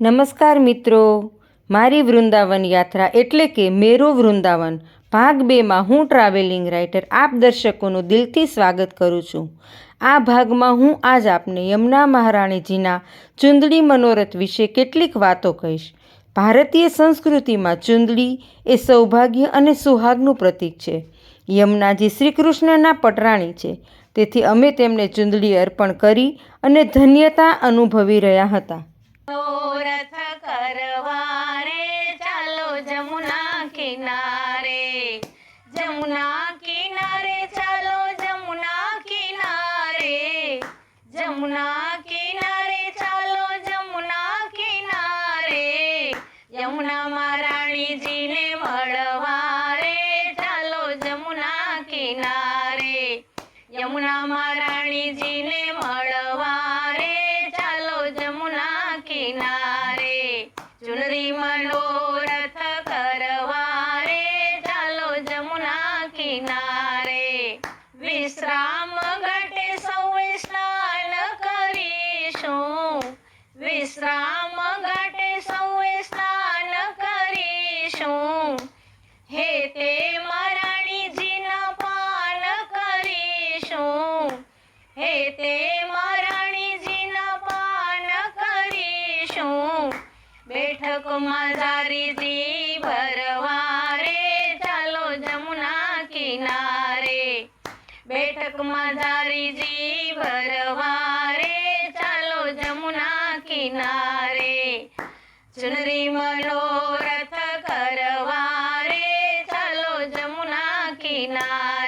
નમસ્કાર મિત્રો. મારી વૃંદાવન યાત્રા એટલે કે મેરો વૃંદાવન, ભાગ બેમાં હું ટ્રાવેલિંગ રાઇટર આપ દર્શકોનું દિલથી સ્વાગત કરું છું. આ ભાગમાં હું આજ આપને યમુના મહારાણીજીના ચુંદડી મનોરથ વિશે કેટલીક વાતો કહીશ. ભારતીય સંસ્કૃતિમાં ચુંદડી એ સૌભાગ્ય અને સુહાગનું પ્રતીક છે. યમુનાજી શ્રી કૃષ્ણના પટરાણી છે. તેથી અમે તેમને ચુંદડી અર્પણ કરી અને ધન્યતા અનુભવી રહ્યા હતા. રથ કરવા રે ચાલો જમુના કિનારે. જમુના કિનારે ચાલો જમુના કિનારે. જમુના કિનારે ચાલો જમુના કિનારે. યમુનામાં રાણીજીને મળવા રે ચાલો જમુના કિનારે. યમુનામાં રાણીજીને મળવા ચુનરી મનોરથ કરવા ચાલો જમુના કિનારે. વિશ્રામ ઘટે સૌએ સ્નાન કરીશું. વિશ્રામ ઘટે સૌએ સ્નાન કરીશું. હે તે મહારાણીજીના પાન કરીશું. હે તે કુમાર ધારી શ્રી ભરવારે ચાલો જમુના કિનારે. બેઠક માધારી જી ભરવારે ચાલો જમુના કિનારે. ચુનરી મનોરથ કરવારે, ચાલો જમુના કિનારે.